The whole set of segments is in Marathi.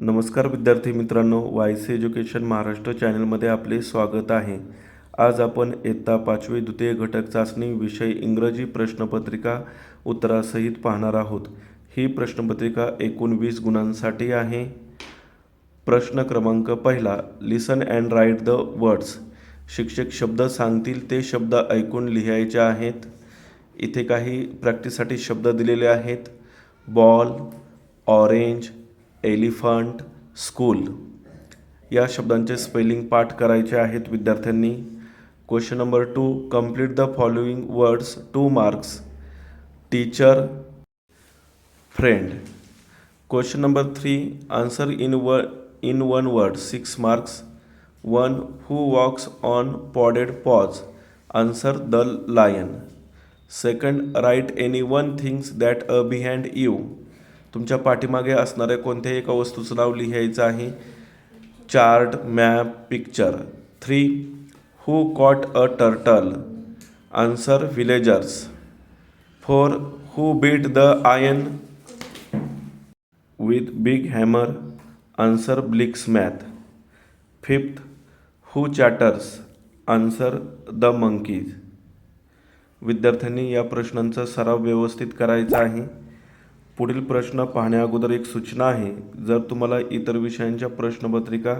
नमस्कार विद्यार्थी मित्रांनो वायस एज्युकेशन महाराष्ट्र चॅनलमध्ये आपले स्वागत आहे. आज आपण इयत्ता पाचवी द्वितीय घटक चाचणी विषय इंग्रजी प्रश्नपत्रिका उत्तरासहित पाहणार आहोत. ही प्रश्नपत्रिका एकूण वीस गुणांसाठी आहे. प्रश्न क्रमांक पहिला listen and write the words शिक्षक शब्द सांगतील ते शब्द ऐकून लिहायचे आहेत. इथे काही प्रॅक्टिससाठी शब्द दिलेले आहेत. Ball orange elephant school. या शब्दांचे स्पेलिंग पाठ करायचे आहेत विद्यार्थ्यांनी. Question number two complete the following words two marks teacher friend question number three answer in व in one word six marks one who walks on padded paws answer the lion second write any one things that a behind you तुमच्या पाठीमागे असणाऱ्या कोणत्याही एका वस्तूचं नाव लिहायचं आहे. Chart map picture. Three who caught a turtle. Answer villagers four who beat the iron. With big hammer. Answer blacksmith. Fifth who chatters. Answer the monkeys. विद्यार्थ्यांनी या प्रश्नांचा सराव व्यवस्थित करायचा आहे. पुढील प्रश्न पाहण्याअगोदर एक सूचना आहे. जर तुम्हाला इतर विषयांच्या प्रश्नपत्रिका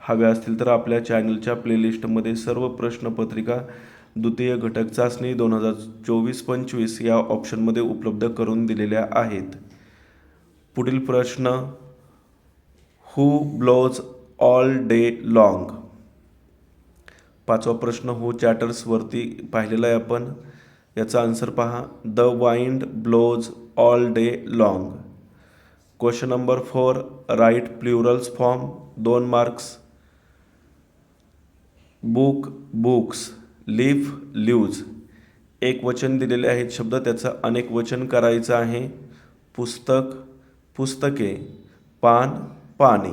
हव्या असतील तर आपल्या चॅनलच्या प्लेलिस्टमध्ये सर्व प्रश्नपत्रिका द्वितीय घटक चाचणी दोन हजार चोवीस पंचवीस या ऑप्शनमध्ये उपलब्ध करून दिलेल्या आहेत. पुढील प्रश्न who blows all day long पाचवा प्रश्न हू चॅटर्सवरती पाहिलेला आहे आपण? याचा आन्सर पहा. The wind blows all day long question number four write plurals form दोन marks book books leaf leaves एक वचन दिलेले आहेत शब्द त्याचं अनेक वचन करायचं आहे. पुस्तक पुस्तके पान पाणी.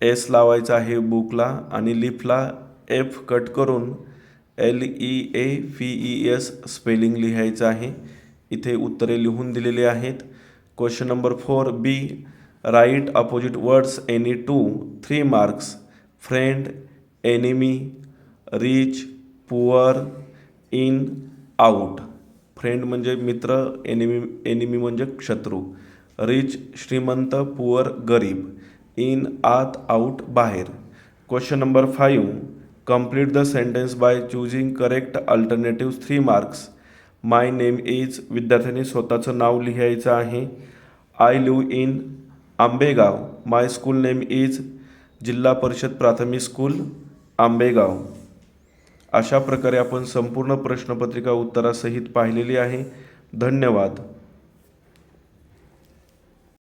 एस लावायचं आहे बुकला आणि लिफला एफ कट करून L E A V E S spelling लिहायचं आहे. इथे उत्तरे लिहून दिलेली आहेत. Question number four B write opposite words any two three marks friend enemy rich poor in out friend म्हणजे मित्र एनिमी एनिमी म्हणजे शत्रू. रिच श्रीमंत पुअर गरीब. इन आत आउट बाहेर. Question number five complete the sentence by choosing correct alternative three marks my name is विद्यार्थ्यांनी स्वतःचं नाव लिहायचं आहे. I live in Ambegaon. My school name is Zilla Parishad प्राथमिक स्कूल आंबेगाव. अशा प्रकारे आपण संपूर्ण प्रश्नपत्रिका उत्तरासहित पाहिलेली आहे. धन्यवाद.